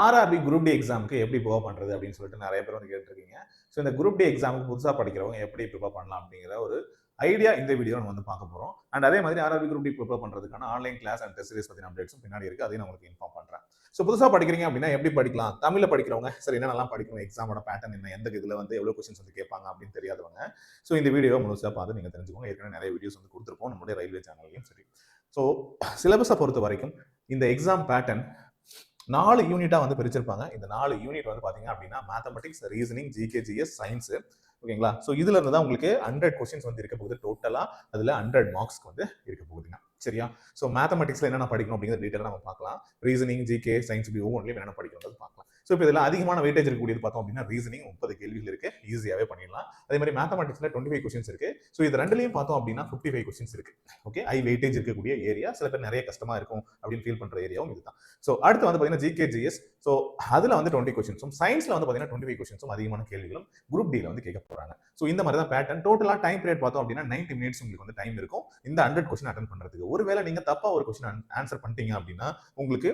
RRB group D எக்ஸாமுக்கு எப்படி prepare பண்ணுறது அப்படின்னு சொல்லிட்டு நிறைய பேர் வந்து கேட்டிருக்கீங்க. ஸோ இந்த குரூப் டி எக்ஸாமுக்கு புதுசாக படிக்கிறவங்க எப்படி ப்ரிப்பேர் பண்ணலாம் அப்படிங்கிற ஒரு ஐடியா இந்த வீடியோ நம்ம வந்து பார்க்க போகிறோம் அண்ட் அதே மாதிரி ஆர்ஆர்பி குரூப் டி ப்ரிப்பேர் பண்ணுறதுக்கான online class and test series பற்றின அப்டேட்ஸும் பின்னாடி இருக்குது அதையும் உங்களுக்கு இன்ஃபார்ம் பண்ணுறேன் ஸோ புதுசாக படிக்கிறீங்க அப்படின்னா எப்படி படிக்கலாம்? தமிழில் படிக்கிறவங்க சரி என்னென்னலாம் படிக்கணும்? எக்ஸாமோட பேட்டர்ன் என்ன? எந்த இதில் வந்து எவ்வளோ கொஸ்டின்ஸ் வந்து கேட்பாங்க அப்படின்னு தெரியாதவங்க. ஸோ இந்த வீடியோ முழுசாக பார்த்து நீங்கள் தெரிஞ்சுக்கோங்க. ஏற்கனவே நிறைய வீடியோஸ் வந்து கொடுத்துருப்போம் நம்மளுடைய ரயில்வே சேனல்லையும் சரி. ஸோ சிலபஸை பொறுத்த வரைக்கும் இந்த எக்ஸாம் பேட்டர்ன் நாலு யூனிட்டாக வந்து பிரிச்சிருப்பாங்க. இந்த நாலு யூனிட் வந்து பார்த்தீங்க அப்படின்னா மேத்தமெட்டிக்ஸ் ரீசனிங் ஜிகேஜிஎஸ் சயின்ஸு ஓகேங்களா? ஸோ இதுல இருந்து தான் உங்களுக்கு ஹண்ட்ரட் கொஸ்டின்ஸ் வந்து இருக்க போகுது டோட்டலாக அதில் ஹண்ட்ரட் மார்க்ஸ்க்கு வந்து இருக்க போகுதுங்க. சரியா? ஸோ மேத்தமெட்டிக்ஸில் என்னென்ன படிக்கணும் அப்படிங்கிற டீட்டெயில் நம்ம பார்க்கலாம். ரீசனிங் ஜிகே சயின்ஸ் இப்படி ஒவ்வொன்றிலையும் என்னென்ன படிக்கணும்னு பார்க்கலாம். ஸோ இப்போ இதில் அதிகமான வெயிட்டேஜ் இருக்கக்கூடியது பார்த்தோம் அப்படின்னா ரீசனிங் முப்பது கேள்விகள் இருக்கு. ஈஸியாகவே பண்ணிடலாம். அதே மாதிரி மேத்தமெட்டிக்ஸில் டுவெண்ட்டி ஃபைவ் கொஸ்டின்ஸ் இருக்கு. ஸோ இது ரெண்டுலையும் பார்த்தோம் அப்படின்னா ஃபிஃப்டி ஃபைவ் கொஸ்டின்ஸ் இருக்கு. ஓகே ஹை வெயிட்டேஜ் இருக்கக்கூடிய ஏரியா சில பேர் நிறைய கஷ்டமாக இருக்கும் அப்படின்னு ஃபீல் பண்ணுற ஏரியாவும் இதுதான். ஸோ அடுத்து வந்து பார்த்தீங்கன்னா ஜிகே ஜிஎஸ் ஸோ அதில் வந்து டுவெண்ட்டி கொஸ்டின்ஸும் சயின்ஸில் வந்து பார்த்தீங்கன்னா டுவெண்ட்டி ஃபைவ் கொஸ்டின்ஸும் அதிகமான கேள்விகளும் குரூப் டியில் வந்து கேட்க போகிறாங்க ஸோ இந்த மாதிரி தான் பேட்டர்ன் டோட்டலாக டைம் பீரியட் பார்த்தோம் அப்படின்னா நைன்டி மினிட்ஸ் உங்களுக்கு வந்து டைம் இருக்கும். இந்த ஹண்ட்ரட் கொஸ்டின் அட்டன் பண்ணுறதுக்கு ஒருவேளை நீங்கள் தப்பாக ஒரு கொஸ்டின் ஆன்சர் பண்ணிட்டீங்க அப்படின்னா உங்களுக்கு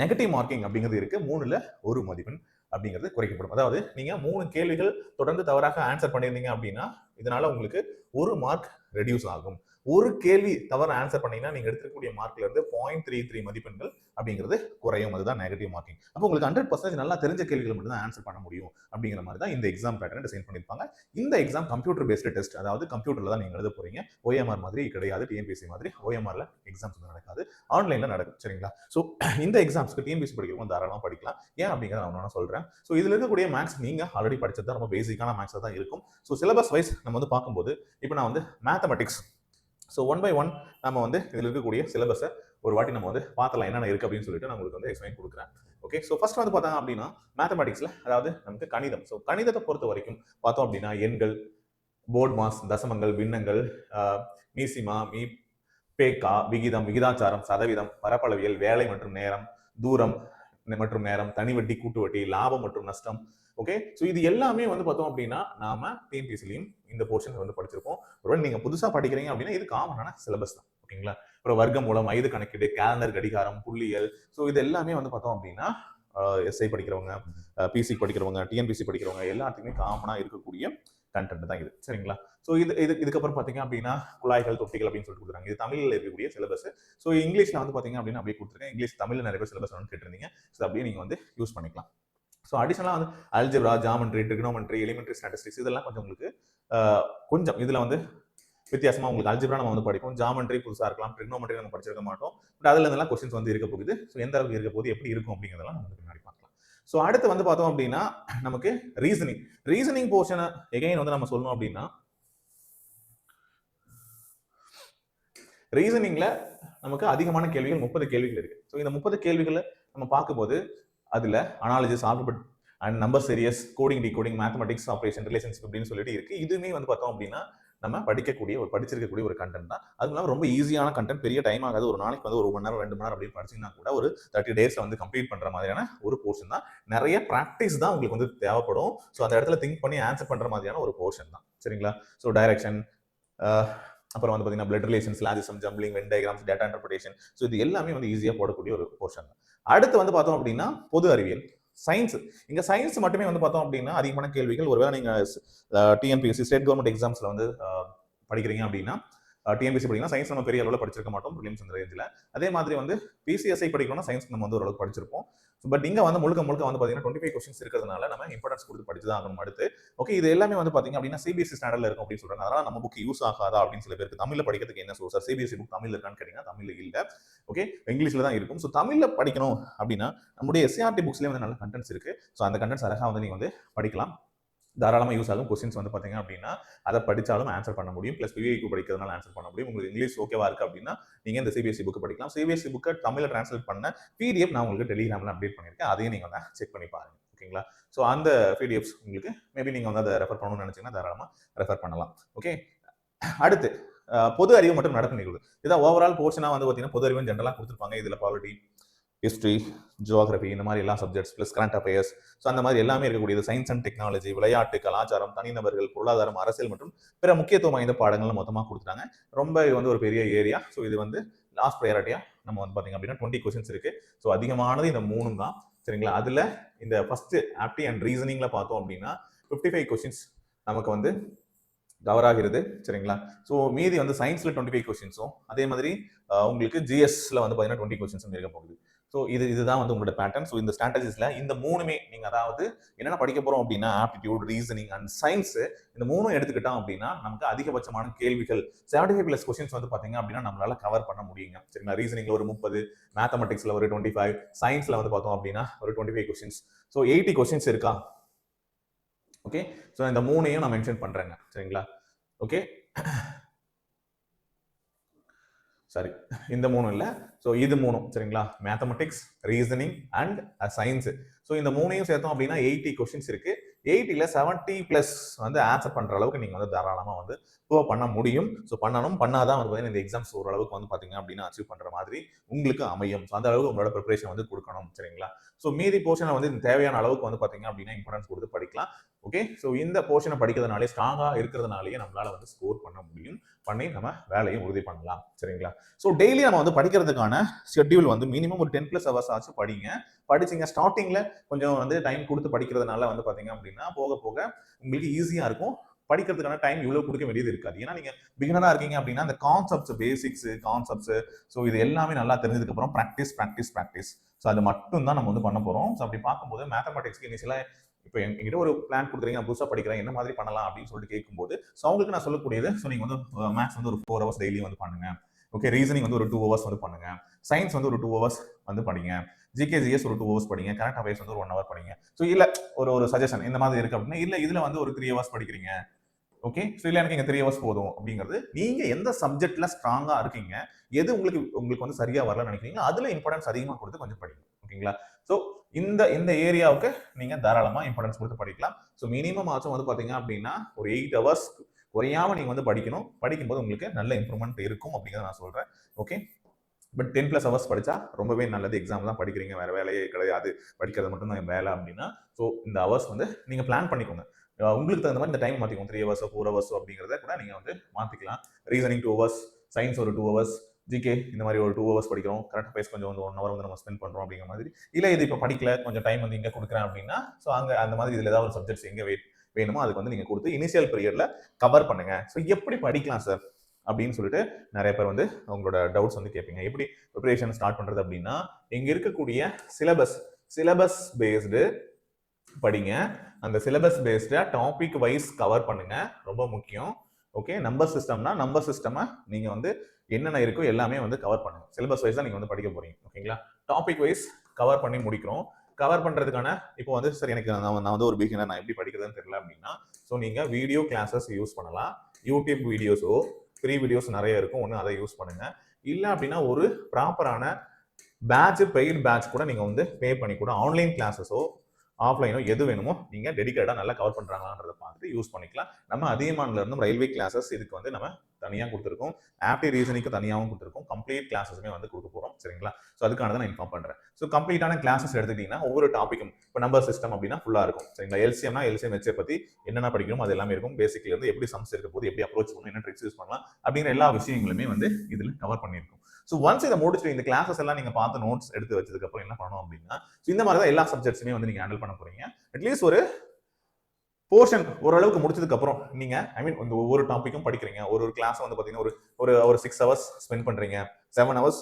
நெகட்டிவ் மார்க்கிங் அப்படிங்கிறது இருக்குது மூணுல ஒரு மதிப்பெண் அப்படிங்கிறது குறைக்கப்படும். அதாவது நீங்கள் மூணு கேள்விகள் தொடர்ந்து தவறாக ஆன்சர் பண்ணியிருந்தீங்க அப்படின்னா இதனால் உங்களுக்கு ஒரு மார்க் ரெடியூஸ் ஆகும். ஒரு கேள்வி தவறு ஆன்சர் பண்ணீங்கன்னா நீங்க எடுத்துக்கூடிய மார்க்ல இருந்து பாயிண்ட் த்ரீ த்ரீ மதிப்பெண்கள் அப்படிங்கிறது குறையும். அதுதான் நெகட்டிவ் மார்க்கிங் அப்போ உங்களுக்கு ஹண்ட்ரட் பர்சன்டேஜ் நல்லா தெரிஞ்ச கேள்விகள் மட்டும் தான் ஆன்சர் பண்ண முடியும் அப்படிங்கிற மாதிரி தான் இந்த எக்ஸாம் பேட்டர்ன் டிசைன் பண்ணியிருப்பாங்க. இந்த எக்ஸாம் கம்ப்யூட்டர் பேஸ்டு டெஸ்ட் அதாவது கம்ப்யூட்டர்ல தான் நீங்க எழுத போறீங்க. ஓஎம்ஆர் மாதிரி கிடையாது டிஎன்பிசி மாதிரி. ஓஎம்ஆர்ல எக்ஸாம்ஸ் வந்து நடக்காது. ஆன்லைன்ல நடக்கும் சரிங்களா? ஸோ இந்த எக்ஸாம்ஸ்க்கு டிஎன்பிசி படிக்கிறவங்க தாராளமாக படிக்கலாம். ஏன் அப்படிங்கிறத நான் ஒன்று சொல்றேன். ஸோ இதுல இருக்கக்கூடிய மேக்ஸ் நீங்க ஆல்ரெடி படிச்சது தான். ரொம்ப பேசிக்கான மேக்ஸாக தான் இருக்கும். ஸோ சிலபஸ் வைஸ் நம்ம வந்து பார்க்கும்போது இப்போ நான் வந்து mathematics so one by one நம்ம வந்து இதில் இருக்கக்கூடிய சிலபஸை ஒரு வாட்டி நம்ம வந்து பார்த்தலாம் என்னென்ன இருக்குது அப்படின்னு சொல்லிட்டு நான் உங்களுக்கு வந்து எக்ஸ்பிளைன் கொடுக்குறேன். ஓகே ஸோ ஃபர்ஸ்ட் வந்து பார்த்தாங்க அப்படின்னா மேத்தமெட்டிக்ஸில் அதாவது நமக்கு கணிதம். ஸோ கணிதத்தை பொறுத்த வரைக்கும் பார்த்தோம் அப்படின்னா எண்கள் போர்ட் மாஸ் தசமங்கள் பின்னங்கள் மீசிமா மீ பேக்கா விகிதம் விகிதாச்சாரம் சதவீதம் பரப்பளவியல் வேலை மற்றும் நேரம் தூரம் மற்றும் நேரம் தனி வட்டி கூட்டு வட்டி லாபம் மற்றும் நஷ்டம் ஓகே ஸோ இது எல்லாமே வந்து பார்த்தோம் அப்படின்னா நாம டிஎன்பிசிலையும் இந்த போர்ஷன் வந்து படிச்சிருக்கோம். ஒருவேளை நீங்க புதுசா படிக்கிறீங்க அப்படின்னா இது காமனான சிலபஸ் தான். ஓகேங்களா அப்புறம் வர்க்கம் மூலம் ஐது கணக்கீடு கேலண்டர் கடிகாரம் புள்ளியல். ஸோ இது எல்லாமே வந்து பார்த்தோம் அப்படின்னா எஸ்ஐ படிக்கிறவங்க பிசி படிக்கிறவங்க டிஎன்பிசி படிக்கிறவங்க எல்லாத்துக்குமே காமனா இருக்கக்கூடிய கண்டென்ட் தான் இது. சரிங்களா? ஸோ இது இது இதுக்கப்புறம் பார்த்தீங்க அப்படின்னா குழாய்கள் தொட்டிகள் அப்படின்னு சொல்லிட்டு கொடுக்குறாங்க. இது தமிழில் இருக்கக்கூடிய சிலபஸ் ஸோ இங்கிலீஷில் வந்து பார்த்தீங்க அப்படின்னா அப்படியே கொடுத்துருக்கேன். இங்கிலீஷ் தமிழில் நிறைய பேர் சிலபஸ் வந்து கேட்டிருந்தீங்க. ஸோ அப்படியே நீங்கள் வந்து யூஸ் பண்ணிக்கலாம். ஸோ அடிஷனலாக வந்து algebra geometry trigonometry elementary statistics இதெல்லாம் கொஞ்சம் உங்களுக்கு கொஞ்சம் இதில் வந்து வித்தியாசமாக உங்களுக்கு அல்ஜிப்ரா நம்ம வந்து படிப்போம். ஜாமெண்ட்ரி புதுசாக இருக்கலாம் ட்ரிக்னோமெட்ரி நம்ம படிச்சிருக்க மாட்டோம். பட் அதில் இருந்தெல்லாம் கொஸ்டின்ஸ் வந்து இருக்க போகுது. ஸோ எந்த அளவுக்கு இருக்க போகுது எப்படி இருக்கும் அப்படிங்கிறதெல்லாம் நம்ம முன்னாடி பார்க்கலாம். ஸோ அடுத்து வந்து பார்த்தோம் அப்படின்னா நமக்கு ரீசனிங் ரீசனிங் போர்ஷனை எகைன் வந்து நம்ம சொல்லணும் அப்படின்னா ரீசனிங்கில் நமக்கு அதிகமான கேள்விகள் முப்பது கேள்விகள் இருக்குது ஸோ இந்த முப்பது கேள்விகளை நம்ம பார்க்கும்போது அதில் analogies alphabet and number series coding decoding mathematics operation relationship அப்படின்னு சொல்லிட்டு இருக்கு. இதுவுமே வந்து பார்த்தோம் அப்படின்னா நம்ம படிக்கக்கூடிய ஒரு படிச்சிருக்கக்கூடிய ஒரு கண்டென்ட் தான். அதுவும் இல்லாமல் ரொம்ப ஈஸியான கண்டென்ட் பெரிய டைம் ஆகாது. ஒரு நாளைக்கு வந்து ஒரு மணி நேரம் ரெண்டு மணி நேரம் அப்படின்னு படிச்சிங்கன்னா கூட ஒரு தேர்ட்டி டேஸ்ல வந்து கம்ப்ளீட் பண்ற மாதிரியான ஒரு போர்ஷன் தான். நிறைய ப்ராக்டிஸ் தான் உங்களுக்கு வந்து தேவைப்படும். ஸோ அந்த இடத்துல திங்க் பண்ணி ஆன்சர் பண்ற மாதிரியான ஒரு போர்ஷன் தான். சரிங்களா? ஸோ டைரக்ஷன் அப்புறம் வந்து பார்த்தீங்கன்னா blood relations லாஜிசம் jumbling Venn diagrams data interpretation so இது எல்லாமே வந்து ஈஸியாக போடக்கூடிய ஒரு போர்ஷன் அடுத்து வந்து பார்த்தோம் அப்படின்னா பொது அறிவியல். சயின்ஸ் இங்க சயின்ஸ் மட்டுமே வந்து பார்த்தோம் அப்படின்னா அதிகமான கேள்விகள். ஒருவேளை நீங்க டிஎன்பிஎஸ்சி ஸ்டேட் கவர்மெண்ட் எக்ஸாம்ஸ்ல வந்து படிக்கிறீங்க அப்படின்னா டிஎன்பிசி படிக்கணும் சயின்ஸ் நம்ம பெரிய அளவில் படிச்சிருக்க மாட்டோம். ப்ரிலிம்ஸ் அந்த ரேஞ்சில் அதே மாதிரி வந்து பிசிஎஸ்ஐ படிக்கணும்னா சயின்ஸ் நம்ம வந்து ஓரளவுக்கு படிச்சிருப்போம். பட் இங்க வந்து முழுக்க முழுக்க வந்து பாத்தீங்கன்னா டுவெண்ட்டி ஃபைவ் கொஸ்டின்ஸ் இருக்கிறதுனால நம்ம இம்பார்ட்டன்ஸ் கொடுத்து படிச்சு தான் ஆகணும் அடுத்து. ஓகே இது எல்லாமே வந்து பாத்தீங்க அப்படின்னா சிபிஎஸ்சி ஸ்டாண்டர்டில் இருக்கும் அப்படின்னு சொல்றாங்க. அதனால நம்ம புக் யூஸ் ஆகாதா அப்படின்னு சில பேருக்கு தமிழ்ல படிக்கிறதுக்கு என்ன சோர்ஸ் சிபிஎஸ்சி புக் தமிழ் இருக்கான்னு கேட்டீங்கன்னா தமிழ் இல்ல. ஓகே இங்கிலீஷ்ல தான் இருக்கும். ஸோ தமிழ்ல படிக்கணும் அப்படின்னா நம்முடைய எஸ்ஆர்டி புக்ஸ்லேயே வந்து நல்ல கண்டென்ட்ஸ் இருக்கு. ஸோ அந்த கண்டென்ட்ஸ் அழகா வந்து நீங்க வந்து படிக்கலாம். தாராளமாக யூஸ் ஆகும். கொஸ்டின்ஸ் வந்து பார்த்தீங்க அப்படின்னா அதை படித்தாலும் ஆன்சர் பண்ண முடியும். ப்ளஸ் பிவிஐக்கு படிக்கிறதுனால ஆன்சர் பண்ண முடியும். உங்களுக்கு இங்கிலீஷ் ஓகேவா இருக்குது அப்படின்னா நீங்கள் இந்த சிபிஎஸ்சி புக்கு படிக்கலாம். சிபிஎஸ்சி புக்கை தமிழில் ட்ரான்ஸ்லேட் பண்ண பிடிஎஃப் நான் உங்களுக்கு டெலிகிராமில் அப்டேட் பண்ணியிருக்கேன் அதையும் நீங்கள் வந்து செக் பண்ணி பாருங்க. ஓகேங்களா ஸோ அந்த பிடிஎஃப்ஸ் உங்களுக்கு மேபி நீங்கள் வந்து அதை ரெஃபர் பண்ணணும்னு நினச்சிங்கன்னா தாராளமாக ரெஃபர் பண்ணலாம். ஓகே அடுத்து பொது அறிவு மற்றும் நடப்பு நிகழ்வு. இதான் ஓவரால் போர்ஷனாக வந்து பார்த்தீங்கன்னா பொது அறிவு ஜென்ரலாக கொடுத்துருப்பாங்க. இதில் பாலிட்டி ஹிஸ்ட்ரி ஜியோகிரபி இந்த மாதிரி எல்லா subjects plus current affairs so அந்த மாதிரி எல்லாமே இருக்கக்கூடியது சயின்ஸ் அண்ட் டெக்னாலஜி விளையாட்டு கலாச்சாரம் தனிநபர்கள் பொருளாதாரம் அரசியல் மற்றும் பிற முக்கியத்துவம் வாய்ந்த பாடங்கள் மொத்தமாக கொடுத்துட்டாங்க. ரொம்ப இது வந்து ஒரு பெரிய ஏரியா ஸோ இது வந்து லாஸ்ட் ப்ரையாரிட்டியாக நம்ம வந்து பார்த்தீங்க அப்படின்னா டுவெண்ட்டி கொஸ்டின்ஸ் இருக்கு. ஸோ அதிகமானது இந்த மூணும் தான். சரிங்களா? அதில் இந்த ஃபஸ்ட்டு ஆப்டி அண்ட் ரீசனிங்கில் பார்த்தோம் அப்படின்னா ஃபிஃப்டி ஃபைவ் கொஸ்டின்ஸ் நமக்கு வந்து கவர் ஆகிறது. சரிங்களா? ஸோ மீதி வந்து சயின்ஸில் டுவெண்ட்டி ஃபைவ் கொஸ்டின்ஸும் அதே மாதிரி உங்களுக்கு ஜிஎஸ்ல வந்து பார்த்தீங்கன்னா டுவெண்ட்டி கொஸ்டின்ஸும் இருக்க போகுது. ஸோ இது இதுதான் வந்து உங்களோட பேட்டர்ன் ஸோ இந்த ஸ்ட்ராட்டஜிஸில் இந்த மூணுமே நீங்கள் அதாவது என்னென்ன படிக்க போகிறோம் அப்படின்னா ஆப்டிடியூட் ரீசனிங் அண்ட் சயின்ஸ் இந்த மூணும் எடுத்துக்கிட்டோம் அப்படின்னா நமக்கு அதிகபட்சமான கேள்விகள் செவன்டி ஃபைவ் பிளஸ் கொஸ்டின்ஸ் வந்து பார்த்தீங்க அப்படின்னா நம்மளால கவர் பண்ண முடியுங்க. சரிங்களா? ரீசனிங்கில் ஒரு முப்பது மேத்தமெட்டிக்ஸில் ஒரு டுவெண்ட்டி ஃபைவ் சயின்ஸில் வந்து பார்த்தோம் அப்படின்னா ஒரு twenty five questions so eighty questions இருக்கா? ஓகே ஸோ இந்த மூணையும் நான் மென்ஷன் பண்ணுறேங்க சரிங்களா? ஓகே சாரி இந்த மூணும் இல்லை. ஸோ இது மூணும். சரிங்களா? Mathematics reasoning and science so இந்த மூணையும் சேர்த்தோம் அப்படின்னா எயிட்டி கொஸ்டின்ஸ் இருக்கு. எயிட்டியில் செவன்ட்டி ப்ளஸ் வந்து ஆன்சர் பண்ணுற அளவுக்கு நீங்கள் வந்து தாராளமாக வந்து ப்ரூவ் பண்ண முடியும். ஸோ பண்ணணும். பண்ணாதான் வந்து பார்த்தீங்கன்னா இந்த எக்ஸாம்ஸ் ஓரளவுக்கு வந்து பார்த்தீங்க அப்படின்னா அச்சீவ் பண்ணுற மாதிரி உங்களுக்கு அமையும். ஸோ அந்த அளவுக்கு உங்களோட ப்ரிப்பரேஷன் வந்து கொடுக்கணும். சரிங்களா? ஸோ மீதி போர்ஷனை வந்து இந்த தேவையான அளவுக்கு வந்து பார்த்தீங்க அப்படின்னா இம்பார்ட்டன்ஸ் கொடுத்து படிக்கலாம். ஓகே ஸோ இந்த போர்ஷனை படிக்கிறதுனாலே ஸ்ட்ராங்காக இருக்கிறதுனாலேயே நம்மளால் வந்து ஸ்கோர் பண்ண முடியும். பண்ணி நம்ம வேலையும் உறுதி பண்ணலாம். சரிங்களா? ஸோ டெய்லி நம்ம வந்து படிக்கிறதுக்கான ஷெட்யூல் வந்து மினிமம் ஒரு டென் ப்ளஸ் ஹவர்ஸ் ஆச்சு படிங்க. படிச்சிங்க. ஸ்டார்டிங்கில் கொஞ்சம் வந்து டைம் கொடுத்து படிக்கிறதுனால வந்து பார்த்தீங்க அப்படின்னா போக போக உங்களுக்கு ஈஸியாக இருக்கும். படிக்கிறதுக்கான டைம் இவ்வளோ கொடுக்க வேண்டியது இருக்காது. ஏன்னா நீங்கள் பிகினராக இருக்கீங்க அப்படின்னா அந்த கான்செப்ட்ஸ் பேசிக்ஸ் கான்செப்ட்ஸ் ஸோ இது எல்லாமே நல்லா தெரிஞ்சதுக்கப்புறம் ப்ராக்டிஸ் ப்ராக்டிஸ் ப்ராக்டிஸ் ஸோ அது மட்டும் தான் நம்ம வந்து பண்ண போகிறோம் ஸோ அப்படி பார்க்கும்போது மேத்தமெட்டிக்ஸ்க்கு இனிஷியலாக இப்போ என்கிட்ட ஒரு பிளான் கொடுக்குறீங்க நான் புதுசாக படிக்கிறேன் என்ன மாதிரி பண்ணலாம் அப்படின்னு சொல்லிட்டு கேட்கும்போது ஸோ அவங்களுக்கு நான் சொல்லக்கூடியது ஸோ நீங்கள் வந்து மேக்ஸ் வந்து ஒரு ஃபோர் ஹவர்ஸ் டெய்லி வந்து பண்ணுங்க. ஓகே ரீசனிங் வந்து ஒரு டூ ஹவர்ஸ் வந்து பண்ணுங்க. சயின்ஸ் வந்து ஒரு டூ ஹவர்ஸ் வந்து படிங்க. ஜிகேஜிஎஸ் ஒரு டூ ஹவர்ஸ் படிங்க. கரண்ட் அஃபேர்ஸ் வந்து ஒரு ஒன் ஹவர் படிங்க. ஸோ இல்லை ஒரு ஒரு சஜஷன் இந்த மாதிரி இருக்கு அப்படின்னா இல்லை இதில் வந்து ஒரு த்ரீ ஹவர்ஸ் படிக்கிறீங்க. ஓகே ஸோ இல்லை எனக்கு இங்கே த்ரீ ஹவர்ஸ் போதும் அப்படிங்கிறது நீங்கள் எந்த சப்ஜெக்டில் ஸ்ட்ராங்காக இருக்கீங்க எது உங்களுக்கு உங்களுக்கு வந்து சரியாக வரலன்னு நினைக்கிறீங்களோ அதில் இம்பார்ட்டன்ஸ் அதிகமாக கொடுத்து கொஞ்சம் படிங்க. ஓகேங்களா ஸோ இந்த இந்த ஏரியாவுக்கு நீங்கள் தாராளமாக இம்பார்ட்டன்ஸ் கொடுத்து படிக்கலாம். ஸோ மினிமம் ஆச்சும் வந்து பார்த்தீங்க அப்படின்னா ஒரு எயிட் ஹவர்ஸ் குறையாமல் நீங்கள் வந்து படிக்கணும். படிக்கும்போது உங்களுக்கு நல்ல இம்ப்ரூவ்மெண்ட் இருக்கும் அப்படிங்கிறத நான் சொல்கிறேன் okay but ten plus hours படித்தா ரொம்பவே நல்லது. எக்ஸாம் தான் படிக்கிறீங்க. வேறு வேலையே கிடையாது. படிக்கிறது மட்டும் தான் வேலை அப்படின்னா. ஸோ இந்த ஹவர்ஸ் வந்து நீங்கள் பிளான் பண்ணிக்கோங்க. உங்களுக்கு தகுந்த மாதிரி இந்த டைம் மாற்றிக்கோங்க த்ரீ ஹவர்ஸோ ஃபோர் ஹவர்ஸோ அப்படிங்கிறத கூட நீங்கள் வந்து மாற்றிக்கலாம் ரீசனிங் டூ ஹவர்ஸ் சயின்ஸ் ஒரு டூ ஹவர்ஸ் ஜிகே இந்த மாதிரி ஒரு டூ ஹவர்ஸ் படிக்கிறோம். கரண்ட் அஃபேர்ஸ் கொஞ்சம் வந்து ஒன் ஹவர் வந்து நம்ம ஸ்பெண்ட் பண்ணுறோம் அப்படிங்கிற மாதிரி. இல்லை இது இப்போ படிக்கல கொஞ்சம் டைம் வந்து இங்கே கொடுக்குறேன் அப்படின்னா ஸோ அங்கே அந்த மாதிரி இதில் ஏதாவது ஒரு சப்ஜெக்ட்ஸ் எங்கே வெயிட் வேணுமோ அதுக்கு வந்து நீங்கள் கொடுத்து இனிஷியல் பீரியடில் கவர் பண்ணுங்க. ஸோ எப்படி படிக்கலாம் சார் அப்படின்னு சொல்லிட்டு நிறைய பேர் வந்து உங்களோட டவுட்ஸ் வந்து கேட்பீங்க. எப்படி ப்ரிப்பரேஷன் ஸ்டார்ட் பண்ணுறது அப்படின்னா இங்கே இருக்கக்கூடிய சிலபஸ் சிலபஸ் பேஸ்டு படிங்க. அந்த சிலபஸ் பேஸ்டாக டாபிக் வைஸ் கவர் பண்ணுங்க. ரொம்ப முக்கியம். ஓகே நம்பர் சிஸ்டம்னா நம்பர் சிஸ்டமை நீங்கள் வந்து என்னென்ன இருக்கோ எல்லாமே வந்து கவர் பண்ணுங்க சிலபஸ் வைஸ் தான் நீங்கள் வந்து படிக்க போறீங்க. ஓகேங்களா டாபிக் வைஸ் கவர் பண்ணி முடிக்கிறோம். கவர் பண்ணுறதுக்கான இப்போ வந்து சரி எனக்கு நான் நான் வந்து ஒரு பிகினர் நான் எப்படி படிக்கிறதுன்னு தெரியல அப்படின்னா ஸோ நீங்கள் வீடியோ கிளாஸஸ் யூஸ் பண்ணலாம். யூடியூப் வீடியோஸோ ஃப்ரீ வீடியோஸ் நிறைய இருக்கும். ஒன்று அதை யூஸ் பண்ணுங்கள் இல்லை அப்படின்னா ஒரு ப்ராப்பரான பேட்ச் பெய்டு பேட்ச் கூட நீங்கள் வந்து பே பண்ணி கூட ஆன்லைன் கிளாஸஸோ ஆஃப்லைனோ எது வேணுமோ நீங்கள் டெடிக்கேட்டாக நல்லா கவர் பண்ணுறாங்களான்றத பார்த்துட்டு யூஸ் பண்ணிக்கலாம். நம்ம அதிகமானல இருந்தும் ரயில்வே கிளாஸஸ் இதுக்கு வந்து நம்ம தனியாக கொடுத்துருக்கோம். ஆப்டி ரீசனிக்கு தனியாகவும் கொடுத்துருக்கோம். கம்ப்ளீட் கிளாஸஸுமே வந்து கொடுக்க போகிறோம் சரிங்களா? ஸோ அதுக்கானதை நான் இன்ஃபார்ம் பண்ணுறேன் ஸோ கம்ப்ளீட்டான கிளாஸஸ் எடுத்துக்கிட்டீங்கன்னா ஒவ்வொரு டாப்பிக்கும் இப்போ நம்பர் சிஸ்டம் அப்படின்னா ஃபுல்லாக இருக்கும். சரிங்களா? எல்சிஎம்னா எல்சிஎம் வச்சை பற்றி என்னென்ன படிக்கணும் அது எல்லாமே இருக்கும். பேசிக்லேருந்து எப்படி சம்ஸ் இருக்க போது எப்படி அப்ரோச் பண்ணணும் என்ன ட்ரிக்ஸ் யூஸ் பண்ணலாம் அப்படிங்கிற எல்லா விஷயங்களுமே வந்து இதில் கவர் பண்ணியிருக்கோம். ஸோ ஒன்ஸ் இதை முடிச்சுட்டு இந்த கிளாஸஸ் எல்லாம் நீங்கள் பார்த்து நோட்ஸ் எடுத்து வச்சதுக்கப்புறம் என்ன பண்ணணும் அப்படின்னா ஸோ இந்த மாதிரி தான் எல்லா சப்ஜெக்ட்ஸுமே வந்து நீங்கள் ஹேண்டில் பண்ண போகிறீங்க அட்லீஸ்ட் ஒரு போர்ஷன் ஓரளவுக்கு முடிச்சதுக்கு அப்புறம் நீங்க ஐ மீன் இந்த ஒவ்வொரு டாப்பிக்கும் படிக்கிறீங்க. ஒரு ஒரு கிளாஸ் வந்து பாத்தீங்கன்னா ஒரு ஒரு ஒரு சிக்ஸ் ஹவர்ஸ் ஸ்பெண்ட் பண்றீங்க. செவன் ஹவர்ஸ்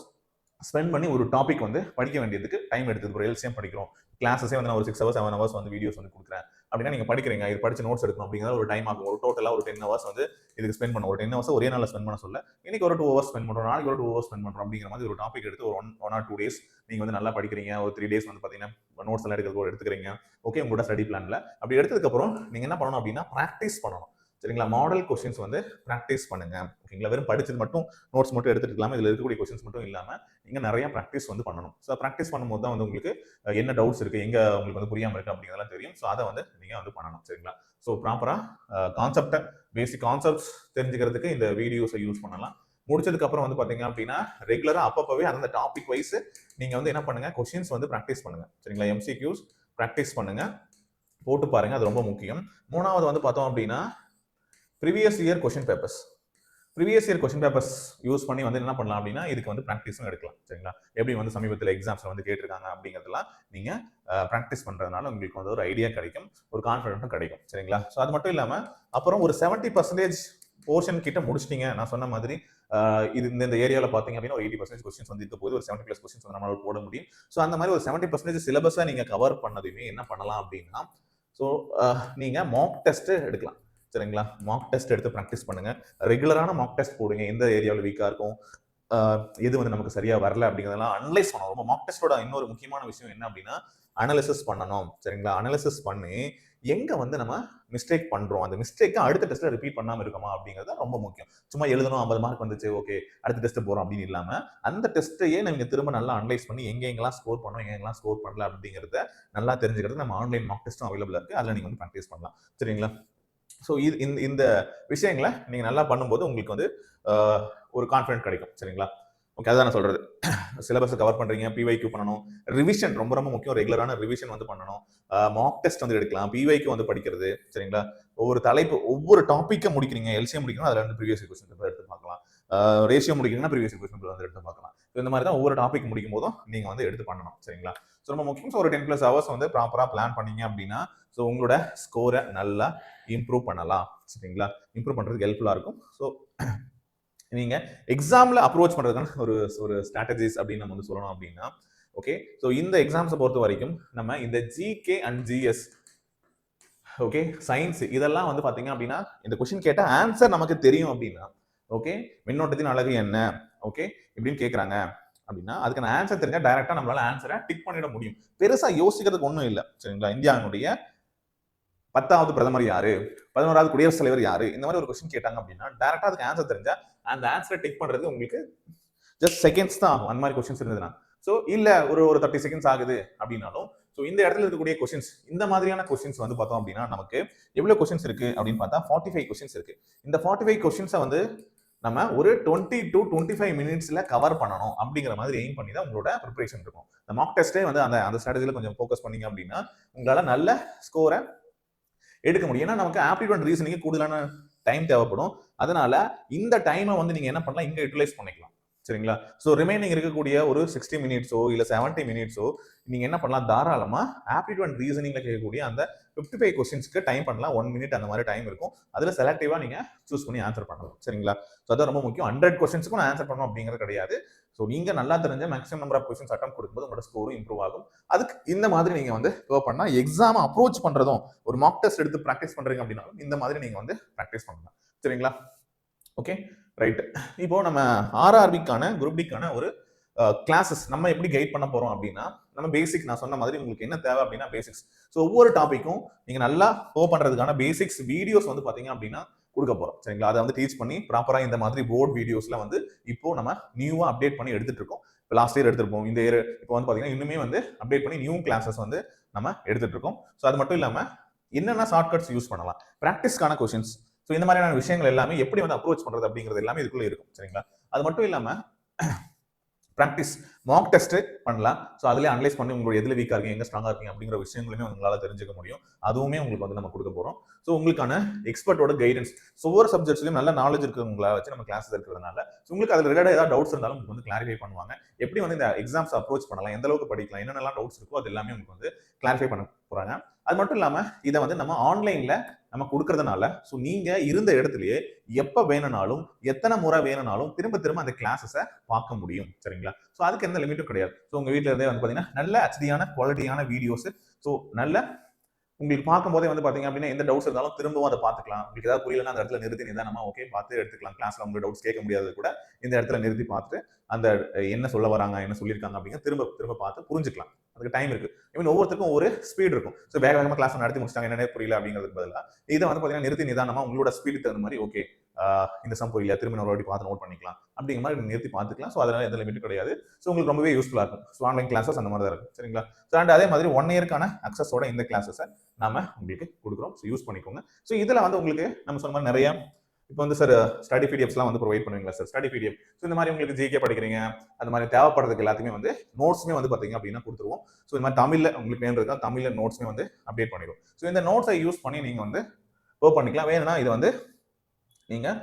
ஸ்பெண்ட் பண்ணி ஒரு டாபிக் வந்து படிக்க வேண்டியதுக்கு டைம் எடுத்தது ஒரு எல்சிஎம் படிக்கிறோம். கிளாஸஸே வந்து நான் ஒரு சிக்ஸ் ஹவர்ஸ் செவன் ஹவர்ஸ் வந்து வீடியோஸ் வந்து கொடுக்குறேன். அப்படின்னா நீங்கள் படிக்கிறீங்க இது படிச்சு நோட்ஸ் எடுக்கணும் அப்படிங்கிற ஒரு டைம் ஆகும். ஒரு டோட்டலாக ஒரு டென் ஹவர்ஸ் வந்து இதுக்கு ஸ்பெண்ட் பண்ண ஒரு டென் ஹவர்ஸ் ஒரே நாளில் ஸ்பெண்ட் பண்ண சொல்ல இன்னைக்கு ஒரு டூ ஹவர்ஸ் ஸ்பெண்ட் பண்ணுறோம் நாளைக்கு ஒரு டூ ஹவர்ஸ் ஸ்பெண்ட் பண்ணுறோம் அப்படிங்கிற மாதிரி ஒரு டாபிக் எடுத்து ஒரு one one or two days நீங்கள் வந்து நல்லா படிக்கிறீங்க. ஒரு த்ரீ டேஸ் வந்து பார்த்தீங்கன்னா நோட்ஸ் எல்லாம் எடுக்கிறது எடுத்துக்கிறீங்க. ஓகே உங்களோட ஸ்டடி பிளானில் அப்படி எடுத்ததுக்கப்புறம் நீங்கள் என்ன பண்ணணும் அப்படின்னா ப்ராக்டிஸ் பண்ணணும். சரிங்களா? மாடல் கொஸ்டின்ஸ் வந்து ப்ராக்டிஸ் பண்ணுங்க. ஓகேங்களா வெறும் படிச்சது மட்டும் நோட்ஸ் மட்டும் எடுத்துட்டு இருக்கலாம் இதில் இருக்கக்கூடிய கொஸ்டின்ஸ் மட்டும் இல்லாமல் நீங்கள் நிறைய ப்ராக்டிஸ் வந்து பண்ணணும். ஸோ ப்ராக்டிஸ் பண்ணும்போது தான் வந்து உங்களுக்கு என்ன டவுட்ஸ் இருக்குது எங்கே உங்களுக்கு வந்து புரியாமல் இருக்கு அப்படிங்கிறதெல்லாம் தெரியும். ஸோ அதை வந்து நீங்கள் வந்து பண்ணணும் சரிங்களா? ஸோ ப்ராப்பராக கான்செப்டை பேசிக் கான்செப்ட்ஸ் தெரிஞ்சுக்கிறதுக்கு இந்த வீடியோஸை யூஸ் பண்ணலாம். முடிச்சதுக்கு அப்புறம் வந்து பாத்தீங்க அப்படின்னா ரெகுலரா அப்பப்பவே அந்த டாபிக் வைஸ் நீங்க வந்து என்ன பண்ணுங்க கொஸ்டின்ஸ் வந்து ப்ராக்டிஸ் பண்ணுங்க. சரிங்களா? எம்சிக்யூஸ் ப்ராக்டிஸ் பண்ணுங்க. போட்டு பாருங்க அது ரொம்ப முக்கியம். மூணாவது வந்து பார்த்தோம் அப்படின்னா previous year question papers previous year question papers use பண்ணி வந்து என்ன பண்ணலாம் அப்படின்னா இதுக்கு வந்து ப்ராக்டிஸும் எடுக்கலாம் சரிங்களா? எப்படி வந்து சமீபத்தில் எக்ஸாம்ஸில் வந்து கேட்டிருக்காங்க அப்படிங்கிறதெல்லாம் நீங்கள் ப்ராக்டிஸ் பண்ணுறதுனால உங்களுக்கு வந்து ஒரு ஐடியா கிடைக்கும் ஒரு கான்ஃபிடென்ட்டும் கிடைக்கும் சரிங்களா? ஸோ அது மட்டும் இல்லாமல் அப்புறம் ஒரு செவன்ட்டி பர்சன்டேஜ் போர்ஷன் கிட்ட முடிச்சிட்டீங்க நான் சொன்ன மாதிரி இது இந்த இந்த ஏரியாவில் பார்த்தீங்க அப்படின்னா ஒரு எயிட்டி பர்சன்டேஜ் கொஸ்டின்ஸ் வந்து இருக்க போது ஒரு செவன்ட்டி ப்ளஸ் கொஸ்டின்ஸ் வந்து நம்மளால போட முடியும். ஸோ அந்த மாதிரி ஒரு செவன்ட்டி பர்சன்டேஜ் சிலபஸாக நீங்கள் கவர் பண்ணதுமே என்ன பண்ணலாம் அப்படின்னா ஸோ நீங்கள் மாக் டெஸ்ட்டு எடுக்கலாம். சரிங்களா? மாக் டெஸ்ட் எடுத்து ப்ராக்டிஸ் பண்ணுங்க. ரெகுலரான மாக் டெஸ்ட் போடுங்க. எந்த ஏரியாவில் வீக்காக இருக்கும் எது வந்து நமக்கு சரியா வரல அப்படிங்கிறதெல்லாம் அனலைஸ் பண்ணணும். ரொம்ப மாக் டெஸ்டோட இன்னொரு முக்கியமான விஷயம் என்ன அப்படின்னா அனலிசிஸ் பண்ணணும். சரிங்களா? அனலிசிஸ் பண்ணி எங்க வந்து நம்ம மிஸ்டேக் பண்றோம்? அந்த மிஸ்டேக்கை அடுத்த டெஸ்ட்ல ரிப்பீட் பண்ணாம இருக்கோமா அப்படிங்கிறது ரொம்ப முக்கியம். சும்மா எழுதணும் ஐம்பது மார்க் வந்துச்சு ஓகே அடுத்த டெஸ்ட் போறோம் அப்படின்னு இல்லாம அந்த டெஸ்ட்டையே நீங்க திரும்ப நல்லா அனலைஸ் பண்ணி எங்க எங்கெல்லாம் ஸ்கோர் பண்ணோம் எங்க எங்கெல்லாம் ஸ்கோர் பண்ணல அப்படிங்கிறத நல்லா தெரிஞ்சுக்கிறது நம்ம ஆன்லைன் மாக் டெஸ்ட்டும் அவைலபிள் இருக்கு. அதுல நீங்க வந்து ப்ராக்டிஸ் பண்ணலாம். சரிங்களா? ஸோ இது இந்த இந்த விஷயங்களை நீங்கள் நல்லா பண்ணும்போது உங்களுக்கு வந்து ஒரு கான்ஃபிடென்ட் கிடைக்கும் சரிங்களா? ஓகே அதான் நான் சொல்றது. சிலபஸை கவர் பண்றீங்க பிவைக்கு பண்ணணும். ரிவிஷன் ரொம்ப ரொம்ப முக்கியம். ரெகுலரான ரிவிஷன் வந்து பண்ணணும். மாக் டெஸ்ட் வந்து எடுக்கலாம். பிவைக்கு வந்து படிக்கிறது சரிங்களா? ஒவ்வொரு தலைப்பு ஒவ்வொரு டாப்பிக்கை முடிக்கிறீங்க. எல்சிஎம் முடிக்கணும் அதில் வந்து ப்ரீவியஸ் கொஸ்டின் எடுத்து பார்க்கலாம். ரேஷியோ முடிக்கிறீங்கன்னா ப்ரீவியஸ் கொஸ்டின் வந்து எடுத்து பார்க்கலாம். இந்த மாதிரி தான் ஒவ்வொரு டாபிக் முடிக்கும் போதும் நீங்கள் வந்து எடுத்து பண்ணணும் சரிங்களா? ஸோ ரொம்ப முக்கியம் ஸோ ஒரு டென் ப்ளஸ் ஹவர்ஸ் வந்து ப்ராப்பராக பிளான் பண்ணீங்க அப்படின்னா ஸோ உங்களோட ஸ்கோரை நல்லா இம்ப்ரூவ் பண்ணலாம். சரிங்களா? இம்ப்ரூவ் பண்ணுறதுக்கு ஹெல்ப்ஃபுல்லாக இருக்கும். ஸோ நீங்கள் எக்ஸாமில் அப்ரோச் பண்ணுறதுக்கான ஒரு ஒரு ஸ்ட்ராட்டஜிஸ் அப்படின்னு நம்ம வந்து சொல்லணும் அப்படின்னா ஓகே ஸோ இந்த எக்ஸாம்ஸை பொறுத்த வரைக்கும் நம்ம இந்த GK and GS okay science இதெல்லாம் வந்து பார்த்தீங்க அப்படின்னா இந்த கொஷின் கேட்டால் ஆன்சர் நமக்கு தெரியும் அப்படின்னா ஓகே மின்னோட்டத்தின் அழகு என்ன? ஓகே இப்படின்னு கேட்குறாங்க அப்படின்னா அதுக்கான ஆன்சர் தெரிஞ்சா டைரக்டா நம்மளால ஆன்சரை டிக் பண்ணிட முடியும். பெருசா யோசிக்கிறதுக்கு ஒன்றும் இல்லை. சரிங்களா? இந்தியாவினுடைய பத்தாவது பிரதமர் யாரு? பதினோராவது குடியரசுத் தலைவர் யாரு? இந்த மாதிரி ஒரு கொஸ்டின் கேட்டாங்க அப்படின்னா டேரக்டா அதுக்கு ஆன்சர் தெரிஞ்சா அந்த ஆன்சரை டிக் பண்றது உங்களுக்கு ஜஸ்ட் செகண்ட்ஸ் தான் ஆகும். அந்த மாதிரி கொஸ்டின்ஸ் இருந்ததுன்னா. ஸோ இல்ல ஒரு ஒரு தேர்ட்டி செகண்ட்ஸ் ஆகுது அப்படின்னாலும் ஸோ இந்த இடத்துல இருக்கக்கூடிய கொஸ்டின்ஸ் இந்த மாதிரியான கொஸ்டின்ஸ் வந்து பார்த்தோம் அப்படின்னா நமக்கு எவ்வளவு கொஸ்டின்ஸ் இருக்கு அப்படின்னு பார்த்தா ஃபார்ட்டி ஃபைவ் கொஸ்டின்ஸ் இருக்கு. இந்த ஃபார்ட்டி ஃபைவ் கொஸ்டின்ஸை வந்து நம்ம ஒரு டுவெண்ட்டி டு டுவெண்ட்டி ஃபைவ் மினிட்ஸில் கவர் பண்ணணும் அப்படிங்கிற மாதிரி எய்ம் பண்ணி தான் உங்களோட ப்ரிப்பரேஷன் இருக்கும். இந்த மாக் டெஸ்ட்டே வந்து அந்த அந்த ஸ்ட்ராட்டஜியில் கொஞ்சம் ஃபோக்கஸ் பண்ணீங்க அப்படின்னா உங்களால் நல்ல ஸ்கோரை எடுக்க முடியும். ஏன்னா நமக்கு ஆப்டிடியூட் ரீசனிங்கு கூடுதலான டைம் தேவைப்படும். அதனால இந்த டைமை வந்து நீங்கள் என்ன பண்ணலாம்? இங்கே யூட்டிலைஸ் பண்ணிக்கலாம். சரிங்களா? ஸோ ரிமைனிங் இருக்கக்கூடிய ஒரு சிக்ஸ்டி மினிட்ஸோ இல்லை செவன்ட்டி மினிட்ஸோ நீங்கள் என்ன பண்ணலாம்? தாராளமாக ஆப்டிடியூட் அண்ட் ரீசனிங்கில் கேட்கக்கூடிய அந்த ஃபிஃப்டி ஃபைவ் கொஸ்டின்ஸ்க்கு டைம் பண்ணலாம். ஒன் மினிட் அந்த மாதிரி டைம் இருக்கும். அதில் செலக்டிவாக நீங்கள் சூஸ் பண்ணி ஆன்சர் பண்ணலாம். சரிங்களா? ஸோ அதான் ரொம்ப முக்கியம். ஹண்ட்ரட் கொஸ்டின்ஸ்க்கும் நான் ஆன்சர் பண்ணணும் அப்படிங்கிறது கிடையாது. ஸோ நீங்கள் நல்லா தெரிஞ்ச maximum number of questions attempt கொடுக்கும்போது உங்களோட ஸ்கோரும் இம்ப்ரூவ் ஆகும். அதுக்கு இந்த மாதிரி நீங்கள் வந்து கோ பண்ணால் எக்ஸாம் அப்ரோச் பண்ணுறதும் ஒரு மாக் டெஸ்ட் எடுத்து ப்ராக்டிஸ் பண்ணுறீங்க அப்படின்னாலும் இந்த மாதிரி நீங்கள் வந்து ப்ராக்டிஸ் பண்ணலாம். சரிங்களா? ஓகே ரைட் இப்போ நம்ம ஆர்ஆர்பிக்கான குரூப் டிக்கான ஒரு கிளாஸஸ் நம்ம எப்படி கைட் பண்ண போறோம் அப்படின்னா நம்ம பேசிக் நான் சொன்ன மாதிரி உங்களுக்கு என்ன தேவை அப்படின்னா பேசிக்ஸ் ஸோ ஒவ்வொரு டாப்பிக்கும் நீங்க நல்லா கோ பண்றதுக்கான பேசிக்ஸ் வீடியோஸ் வந்து பாத்தீங்க அப்படின்னா கொடுக்க போறோம். சரிங்களா? அதை வந்து டீச் பண்ணி ப்ராப்பரா இந்த மாதிரி போர்ட் வீடியோஸ்ல வந்து இப்போ நம்ம நியூவா அப்டேட் பண்ணி எடுத்துட்டு இருக்கோம். இப்போ லாஸ்ட் இயர் எடுத்திருப்போம் இந்த இயர் இப்போ வந்து பாத்தீங்கன்னா இன்னுமே வந்து அப்டேட் பண்ணி நியூ கிளாஸஸ் வந்து நம்ம எடுத்துட்டு இருக்கோம். ஸோ அது மட்டும் இல்லாம என்னென்ன ஷார்ட்கட்ஸ் யூஸ் பண்ணலாம்? ப்ராக்டிஸ்க்கான கொஷின்ஸ் ஸோ இந்த மாதிரியான விஷயங்கள் எல்லாமே எப்படி வந்து அப்ரோச் பண்றது அப்படிங்கிறது எல்லாமே இதுக்குள்ள இருக்கும் சரிங்களா? அது மட்டும் இல்லாம ப்ராக்டிஸ் மாக் டெஸ்ட் பண்ணலாம். ஸோ அதிலே அனலைஸ் பண்ணி உங்களுக்கு எதில் வீக்காக இருக்கீங்க எங்க ஸ்ட்ராங்காக இருக்கீங்க அப்படிங்கிற விஷயங்களுமே உங்களால் தெரிஞ்சுக்க முடியும். அதுவுமே உங்களுக்கு வந்து நம்ம கொடுக்க போறோம். ஸோ உங்களுக்கான எக்ஸ்பர்ட்டோட கைடன்ஸ் ஸோ ஒவ்வொரு சப்ஜெக்ட்ஸ்லையும் நல்ல நாலேஜ் இருக்கிறவங்களா வச்சு நம்ம கிளாஸஸ் இருக்கிறதுனால ஸோ உங்களுக்கு அதில் ரிலேட்டட் ஏதாவது டவுட்ஸ் இருந்தாலும் உங்களுக்கு வந்து கிளாரிஃபை பண்ணுவாங்க. எப்படி வந்து இந்த எக்ஸாம்ஸ் அப்ரோச் பண்ணலாம் எந்த அளவுக்கு படிக்கலாம் என்னென்னலாம் டவுட்ஸ் இருக்கோ அது எல்லாமே உங்களுக்கு வந்து கிளாரிஃபை பண்ண போகிறாங்க அது மட்டும் இல்லாமல் இதை வந்து நம்ம ஆன்லைனில் நம்ம கொடுக்கறதுனால ஸோ நீங்கள் இருந்த இடத்துலயே எப்போ வேணும்னாலும் எத்தனை முறை வேணும்னாலும் திரும்ப திரும்ப அந்த கிளாஸஸை பார்க்க முடியும். சரிங்களா? ஸோ அதுக்கு எந்த லிமிட்டும் கிடையாது. ஸோ உங்கள் வீட்டில் இருந்தே வந்து பார்த்தீங்கன்னா நல்ல அச்சடியான குவாலிட்டியான வீடியோஸ் ஸோ நல்ல உங்களுக்கு பார்க்கும்போதே வந்து பார்த்தீங்க அப்படின்னா எந்த டவுட்ஸ் இருந்தாலும் திரும்பவும் அதை பார்த்துக்கலாம். உங்களுக்கு ஏதாவது புரியலன்னா அந்த இடத்துல நிறுத்தி நிதானமா ஓகே பார்த்து எடுத்துக்கலாம். கிளாஸில் உங்களுக்கு டவுட்ஸ் கேட்க முடியாது கூட இந்த இடத்துல நிறுத்தி பார்த்துட்டு அந்த என்ன சொல்ல வராங்க என்ன சொல்லியிருக்காங்க அப்படிங்க திரும்ப திரும்ப பார்த்து புரிஞ்சுக்கலாம். அதுக்கு டைம் இருக்கு. ஐ ஒவ்வொருத்தருக்கும் ஒரு ஸ்பீட் இருக்கும். ஸோ வேக வேகமாக கிளாஸ் நடத்தி முடிச்சிட்டாங்க என்னன்னே புரியல அப்படிங்கிறதுக்கு பதிலாக இதை வந்து பார்த்தீங்கன்னா நிறுத்தி நிதானமாக உங்களோட ஸ்பீடு தகுந்த மாதிரி ஓகே இந்த சம் புரியல திரும்ப ஒரு வாட்டி பார்த்து நோட் பண்ணிக்கலாம். அப்படிங்கிற மாதிரி நிறுத்தி பார்த்துக்கலாம். ஸோ அதனால எந்த லிமிட் கிடையாது. ஸோ உங்களுக்கு ரொம்பவே யூஸ்ஃபுல்லாக இருக்கும். ஸோ ஆன்லைன் கிளாஸஸ் அந்த மாதிரி தான் இருக்கும் சரிங்களா? ஸோ அண்ட் அதே மாதிரி ஒன் இயர்க்கான அக்சஸோட இந்த கிளாஸஸை நம்ம உங்களுக்கு கொடுக்குறோம். ஸோ யூஸ் பண்ணிக்கோங்க. ஸோ இதில் வந்து உங்களுக்கு நம்ம சொன்ன மாதிரி நிறைய இப்போ வந்து சார் ஸ்டடி பிடிஎஃப்ஸ்லாம் வந்து ப்ரொவைட் பண்ணுவீங்களா சார் ஸ்டடி பிடிஎஃப் ஸோ இந்த மாதிரி உங்களுக்கு ஜிகே படிக்கிறீங்க அந்த மாதிரி தேவைப்படுறதுக்கு எல்லாத்தையுமே வந்து நோட்ஸுமே வந்து பார்த்தீங்க அப்படின்னா கொடுத்துருவோம். ஸோ இந்த மாதிரி தமிழில் உங்களுக்கு வேணுறதா தமிழில் நோட்ஸுமே வந்து அப்டேட் பண்ணிடுவோம். ஸோ இந்த நோட்ஸை யூஸ் பண்ணி நீங்கள் வந்து ஓ பண்ணிக்கலாம். வேணும்னா இது வந்து நீங்கள்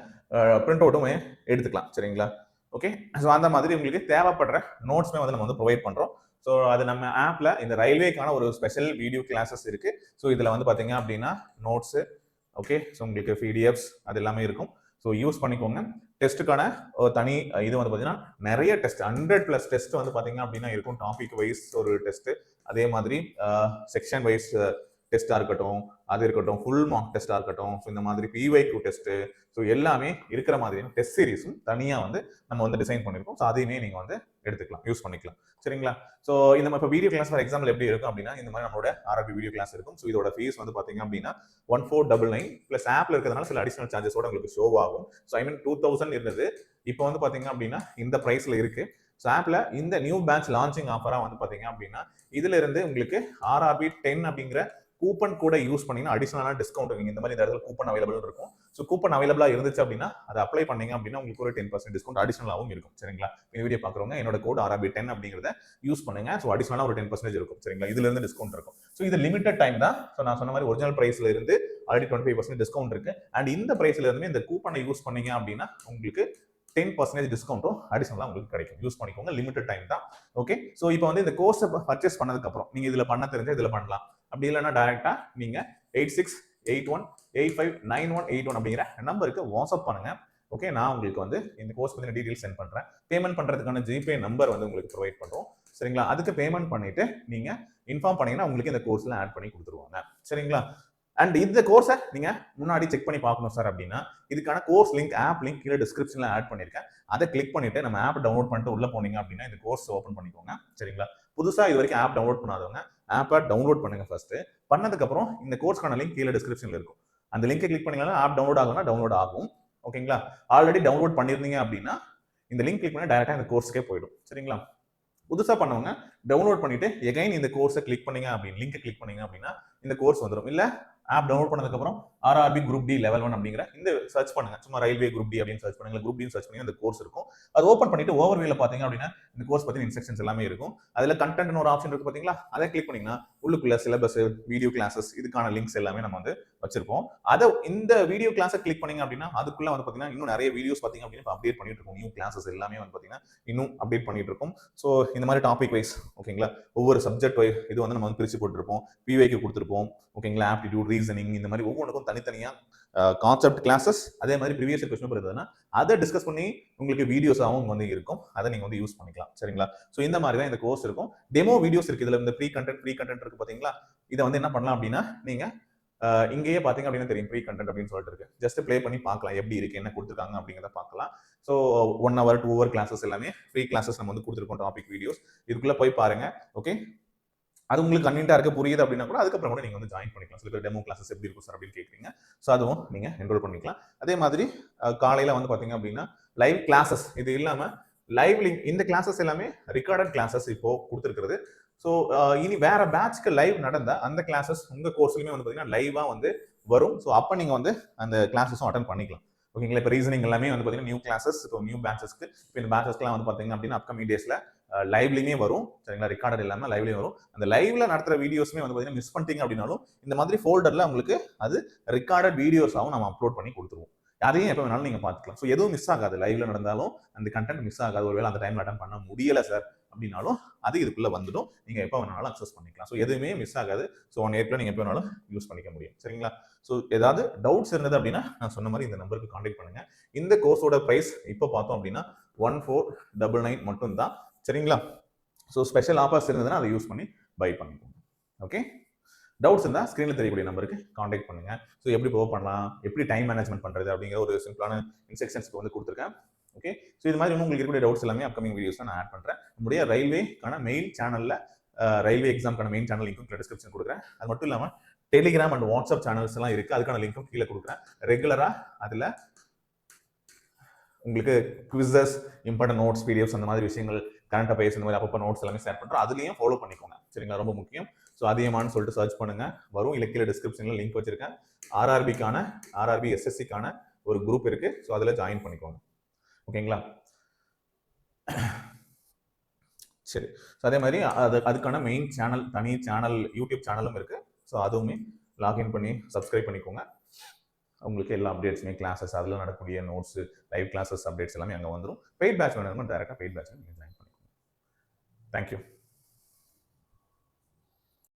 பிரிண்ட் அவுட்டுமே எடுத்துக்கலாம். சரிங்களா? ஓகே ஸோ அந்த மாதிரி உங்களுக்கு தேவைப்படுற நோட்ஸுமே வந்து நம்ம வந்து ப்ரொவைட் பண்ணுறோம் ஸோ அது நம்ம ஆப்பில் இந்த ரயில்வேக்கான ஒரு ஸ்பெஷல் வீடியோ கிளாஸஸ் இருக்குது ஸோ இதில் வந்து பார்த்தீங்க அப்படின்னா நோட்ஸு ஓகே ஸோ உங்களுக்கு பிடிஎஃப்ஸ் அது எல்லாமே இருக்கும். ஸோ யூஸ் பண்ணிக்கோங்க. டெஸ்ட்டுக்கான ஒரு தனி இது வந்து பார்த்தீங்கன்னா நிறைய டெஸ்ட் ஹண்ட்ரட் ப்ளஸ் டெஸ்ட் வந்து பார்த்தீங்க அப்படின்னா இருக்கும். டாபிக் வைஸ் ஒரு டெஸ்ட்டு அதே மாதிரி செக்ஷன் வைஸ் டெஸ்ட்டாக இருக்கட்டும் அது இருக்கட்டும் ஃபுல் மார்க் டெஸ்ட்டாக இருக்கட்டும் ஸோ இந்த மாதிரி பிஒய்க்யூ டெஸ்ட்டு ஸோ எல்லாமே இருக்கிற மாதிரியான டெஸ்ட் சீரிஸும் தனியாக வந்து நம்ம வந்து டிசைன் பண்ணியிருக்கோம் ஸோ அதையுமே நீங்கள் வந்து எடுத்துக்கலாம் யூஸ் பண்ணிக்கலாம். சரிங்களா? ஸோ இந்த மாதிரி இப்போ வீடியோ கிளாஸ் ஃபார் எக்ஸாம்பிள் எப்படி இருக்கும் அப்படின்னா இந்த மாதிரி நம்மளோட ஆர்ஆர்பி வீடியோ கிளாஸ் இருக்கும். ஸோ இதோட ஃபீஸ் வந்து பார்த்தீங்க அப்படின்னா one four double nine plus ஆப்பில் இருக்கிறதுனால சில அடிஷனல் சார்ஜஸோட உங்களுக்கு ஷோ ஆகும். So I mean two thousand இருந்தது. இப்போ வந்து பார்த்தீங்க அப்படின்னா இந்த ப்ரைஸில் இருக்கு. ஸோ ஆப்பில் இந்த நியூ பேட்ச் லான்ச்சிங் ஆஃபராக வந்து பார்த்தீங்க அப்படின்னா இதுல இருந்து உங்களுக்கு ஆர்ஆர்பி டென் அப்படிங்கிற கூப்பன் கூட யூஸ் பண்ணீங்கன்னா அடிஷனலான டிஸ்கவுண்ட் நீங்கள் இந்த மாதிரி இந்த இடத்துல கூப்பன் அவைலபிள் இருக்கும். ஸோ கூப்பன் அவைலபிளாக இருந்துச்சு அப்படின்னா அதை அப்ளை பண்ணீங்க அப்படின்னா உங்களுக்கு ஒரு டென் பர்சன்ட் டிஸ்கவுண்ட் அடிஷனலாகவும் இருக்கும். சரிங்களா? இந்த வீடியோ பார்க்குறவங்க என்னோட கோட் ஆர்ஆர்பி டென் அப்படிங்கிறத யூஸ் பண்ணுங்க. ஸோ அடிஷனலாக ஒரு டென் பர்சன்டேஜ் இருக்கும். சரிங்களா? இதுல இருந்து டிஸ்கவுண்ட் இருக்கும். ஸோ இது லிமிடெட் டைம் தான். ஸோ நான் சொன்ன மாதிரி ஒரிஜினல் பிரைஸ்ல இருந்து already twenty five percent discount இருக்கு. அண்ட் இந்த பிரைஸ்ல இருந்து இந்த கூப்பனை யூஸ் பண்ணீங்க அப்படின்னா உங்களுக்கு டென் பர்சன்டேஜ் டிஸ்கவுண்ட்டும் அடிஷனலாக உங்களுக்கு கிடைக்கும். யூஸ் பண்ணிக்கோங்க. லிமிடெட் டைம் தான். ஓகே ஸோ இப்போ வந்து இந்த கோர்ஸை பர்ச்சேஸ் பண்ணதுக்கப்புறம் நீங்கள் இதில் பண்ண தெரிஞ்சால் இதில் பண்ணலாம். அப்படி இல்லைன்னா டைரக்டா நீங்க eight six eight one eight five nine one eight one அப்படிங்கிற நம்பருக்கு வாட்ஸ்அப் பண்ணுங்க. ஓகே நான் உங்களுக்கு வந்து இந்த கோர்ஸ் பத்தின டீடைல்ஸ் சென்ட் பண்றேன். பேமெண்ட் பண்றதுக்கான ஜிபே நம்பர் வந்து உங்களுக்கு ப்ரொவைட் பண்றோம். சரிங்களா? அதுக்கு பேமெண்ட் பண்ணிட்டு நீங்க இன்ஃபார்ம் பண்ணீங்கன்னா உங்களுக்கு இந்த கோர்ஸ்ல ஆட் பண்ணி கொடுத்துருவாங்க. சரிங்களா? அண்ட் இந்த கோர்ஸை நீங்க முன்னாடி செக் பண்ணி பார்க்கணும் சார் அப்படின்னா இதுக்கான கோர்ஸ் லிங்க் ஆப் லிங்க் கீழே டிஸ்கிரிப்ஷன்ல ஆட் பண்ணிருக்கேன். அதை கிளிக் பண்ணிட்டு நம்ம ஆப் டவுன்லோட் பண்ணிட்டு உள்ள போனீங்க அப்படின்னா இந்த கோர்ஸ் ஓப்பன் பண்ணிக்கோங்க. சரிங்களா? புதுசா இது வரைக்கும் ஆப் டவுன்லோட் பண்ணாதவங்க ஆப்பை டவுன்லோட் பண்ணுங்க ஃபர்ஸ்ட் பண்ணதுக்கப்புறம் இந்த கோர்ஸ்க்கான லிங்க் கீழே டிஸ்கிரிப்ஷன்ல இருக்கும். அந்த லிங்கை கிளிக் பண்ணீங்கன்னா ஆப் டவுன்லோட் ஆகும்னா டவுன்லோட் ஆகும். ஓகேங்களா ஆல்ரெடி டவுன்லோட் பண்ணியிருந்தீங்க அப்படின்னா இந்த லிங்க் கிளிக் பண்ணி டேரெக்டாக இந்த கோர்ஸ்க்கே போயிடும். சரிங்களா? புதுசாக பண்ணவங்க டவுன்லோட் பண்ணிட்டு எகைன் இந்த கோர்ஸை கிளிக் பண்ணீங்க அப்படின்னு லிங்கை கிளிக் பண்ணீங்க அப்படின்னா இந்த கோர்ஸ் வந்துடும் இல்லை ஆப் டவுன்லோட் பண்ணதுக்கப்புறம் RRB group D level one அப்படிங்கிற இந்த சர்ச் பண்ணுங்க. சும்மா ரயில்வே குரூப் டி அப்படின்னு சர்ச் பண்ணுங்க. குரூப் டின்னு சர்ச் பண்ணி அந்த கோர்ஸ் இருக்கும். அது ஓப்பன் பண்ணிட்டு ஓவர் வியூல அப்படின்னா இந்த கோர்ஸ் பத்தின இன்ஸ்ட்ரக்ஷன்ஸ் எல்லாமே இருக்கும். அதுல கண்டென்ட்னு ஒரு ஆப்ஷன் இருக்கு பாத்தீங்களா? அதை கிளிக் பண்ணீங்கன்னா உள்ளுக்குள்ள சிலபஸ் வீடியோ கிளாஸஸ் இதுக்கான லிங்க்ஸ் எல்லாமே நம்ம வந்து வச்சிருப்போம். அதை இந்த வீடியோ கிளாஸை கிளிக் பண்ணீங்க அப்படின்னா அதுக்குள்ள வந்து பாத்தீங்கன்னா இன்னும் நிறைய வீடியோஸ் பாத்தீங்க அப்படின்னா அப்டேட் பண்ணிட்டு இருக்கோம். நியூ கிளாஸஸ் எல்லாமே வந்து பாத்தீங்கன்னா இன்னும் அப்டேட் பண்ணிட்டு இருக்கோம். ஸோ இந்த மாதிரி டாபிக் வைஸ் ஓகேங்களா ஒவ்வொரு சப்ஜெக்ட் வைஸ் இது வந்து நம்ம வந்து பிரிச்சு போட்டிருப்போம். பிவைக்கு கொடுத்துருப்போம். ஓகேங்களா ஆப்டிடியூட் ரீசனிங் இந்த மாதிரி ஒவ்வொன்றுக்கும் தனித்தனியா கான்செப்ட் கிளாஸஸ் அதே மாதிரி ப்ரீவியஸ் கொஸ்டின் இருந்ததுன்னா அதை டிஸ்கஸ் பண்ணி உங்களுக்கு வீடியோஸாகவும் வந்து இருக்கும். அதை நீங்கள் வந்து யூஸ் பண்ணிக்கலாம். சரிங்களா? ஸோ இந்த மாதிரி தான் இந்த கோர்ஸ் இருக்கும். டெமோ வீடியோஸ் இருக்கு. இதில் இந்த ப்ரீ கண்டென்ட் ப்ரீ கண்டென்ட் இருக்கு பார்த்தீங்களா? இதை வந்து என்ன பண்ணலாம் அப்படின்னா நீங்க இங்கேயே பார்த்தீங்க அப்படின்னா தெரியும் ப்ரீ கண்டென்ட் அப்படின்னு சொல்லிட்டு இருக்கு. ஜஸ்ட் ப்ளே பண்ணி பார்க்கலாம் எப்படி இருக்கு என்ன கொடுத்துருக்காங்க அப்படிங்கிறத பார்க்கலாம். So one hour two hour classes எல்லாமே ஃப்ரீ கிளாஸஸ் நம்ம வந்து கொடுத்துருக்கோம் டாபிக் வீடியோஸ் இதுக்குள்ள போய் பாருங்க ஓகே அது உங்களுக்கு கன்வீன்ட்டாக இருக்க புரியுது அப்படின்னா கூட அதுக்கப்புறம் கூட நீங்கள் வந்து ஜாயின் பண்ணிக்கலாம். சில பேர் டெமோ கிளாஸஸ் எப்படி இருக்கும் சார் அப்படின்னு கேட்குறீங்க ஸோ அதுவும் நீங்கள் என்ரோல் பண்ணிக்கலாம். அதே மாதிரி காலையில் வந்து பார்த்தீங்க அப்படின்னா லைவ் கிளாஸஸ் இது இல்லாமல் லைவ் லிங்க் இந்த கிளாஸஸ் எல்லாமே ரெக்கார்டட் கிளாஸஸ் இப்போ கொடுத்துருக்குறது. ஸோ இனி வேற பேட்ச்க்கு லைவ் நடந்த அந்த கிளாஸஸ் உங்கள் கோர்ஸ்லையுமே வந்து பார்த்தீங்கன்னா லைவாக வந்து வரும். ஸோ அப்போ நீங்கள் வந்து அந்த கிளாஸஸும் அட்டன் பண்ணிக்கலாம். ஓகேங்களா இப்போ ரீசனிங் எல்லாமே வந்து பார்த்தீங்கன்னா நியூ கிளாஸஸ் இப்போ நியூ பேட்சஸ்க்கு இப்போ இந்த பேட்சஸ்க்குலாம் வந்து பார்த்தீங்க அப்படின்னா அப்கமிங் டேஸில் லைவ்லையுமே வரும். சரிங்களா? ரெக்கார்டட் இல்லாமல் லைவ்லையும் வரும். அந்த லைவ்ல நடத்துகிற வீடியோஸுமே வந்து பார்த்தீங்கன்னா மிஸ் பண்ணிட்டீங்க அப்படின்னாலும் இந்த மாதிரி ஃபோல்டரில் உங்களுக்கு அது ரெக்கார்டட் வீடியோஸாகவும் நம்ம அப்லோட் பண்ணி கொடுத்துருவோம். அதையும் எப்போ வேணாலும் நீங்கள் பார்த்துக்கலாம். ஸோ எதுவும் மிஸ் ஆகாது. லைவ்ல நடந்தாலும் அந்த கண்டென்ட் மிஸ் ஆகாது. ஒருவேளை அந்த டைம்ல அட்டன் பண்ண முடியல சார் அப்படின்னாலும் அது இதுக்குள்ளே வந்துடும். நீங்கள் எப்போ வேணாலும் அக்சஸ் பண்ணிக்கலாம். ஸோ எதுவுமே மிஸ் ஆகாது. ஸோ ஒன் ஏப்ல நீங்கள் எப்போ வேணாலும் யூஸ் பண்ணிக்க முடியும். சரிங்களா? ஸோ ஏதாவது டவுட்ஸ் இருந்தது அப்படின்னா நான் சொன்ன மாதிரி இந்த நம்பருக்கு காண்டாக்ட் பண்ணுங்க. இந்த கோர்ஸோட ப்ரைஸ் இப்போ பார்த்தோம் அப்படின்னா ஒன் ஃபோர் டபுள் நைன் மட்டும் தான் சரிங்களா? ஸோ ஸ்பெஷல் ஆஃபர்ஸ் இருந்ததுன்னா அதை யூஸ் பண்ணி பை பண்ணிக்கோங்க. ஓகே டவுட்ஸ் இருந்தால் ஸ்க்ரீனில் தெரியக்கூடிய நம்பருக்கு காண்டாக்ட் பண்ணுங்கள் ஸோ எப்படி ப்ரோ பண்ணலாம்? எப்படி டைம் மேனேஜ்மெண்ட் பண்ணுறது அப்படிங்கிற ஒரு சிம்பிளான இன்ஸ்ட்ரக்ஷன்ஸ்க்கு வந்து கொடுத்துருக்கேன். ஓகே ஸோ இது மாதிரி இன்னும் உங்களுக்கு இருக்கக்கூடிய டவுட்ஸ் எல்லாமே அப்கமிங் வீடியோஸ் நான் ஆட் பண்ணுறேன் நம்முடைய ரயில்வேக்கான மெயின் சேனலில் ரயில்வே எக்ஸாம்க்கான மெயின் சேனல் லிங்க்கும் டிஸ்கிரிப்ஷன் கொடுக்குறேன். அது மட்டும் இல்லாமல் டெலிகிராம் அண்ட் வாட்ஸ்அப் சேனல்ஸ் எல்லாம் இருக்குது அதுக்கான லிங்க்கும் கீழே கொடுக்குறேன். ரெகுலராக அதில் உங்களுக்கு குவிசஸ் இம்பார்ட்டன்ட் நோட்ஸ் பிடிஎஃப்ஸ் அந்த மாதிரி விஷயங்கள் கரண்ட் அஃபேர்ஸ் இந்த மாதிரி அப்பப்போ நோட்ஸ் எல்லாமே ஷேர் பண்ணுறோம் அதுலேயும் ஃபாலோ பண்ணிக்கோங்க. சரிங்களா? ரொம்ப முக்கியம். ஸோ அதிகமானு சொல்லிட்டு சர்ச் பண்ணுங்க. வரும். இல்லை கீழே டிஸ்கிரிப்ஷனில் லிங்க் வச்சிருக்கேன். ஆர்ஆர்பிக்கான ஆர்ஆர்பி எஸ்எஸ்சிக்கான ஒரு குரூப் இருக்கு. ஸோ அதில் ஜாயின் பண்ணிக்கோங்க. ஓகேங்களா? சரி. ஸோ அதே மாதிரி அது அதுக்கான மெயின் சேனல் தனி சேனல் யூடியூப் சேனலும் இருக்கு. ஸோ அதுவுமே லாகின் பண்ணி சப்ஸ்கிரைப் பண்ணிக்கோங்க. உங்களுக்கு எல்லா அப்டேட்ஸுமே கிளாஸஸ் அதில் நடக்கக்கூடிய நோட்ஸ் லைவ் கிளாஸஸ் அப்டேட்ஸ் எல்லாமே அங்கே வந்துடும் பெய்ட் பேட்ச் வேணுமோ டேரெக்டாக பெய்ட் பேட்ச் நீங்கள் ஜாயின் பண்ணிக்கோங்க. Thank you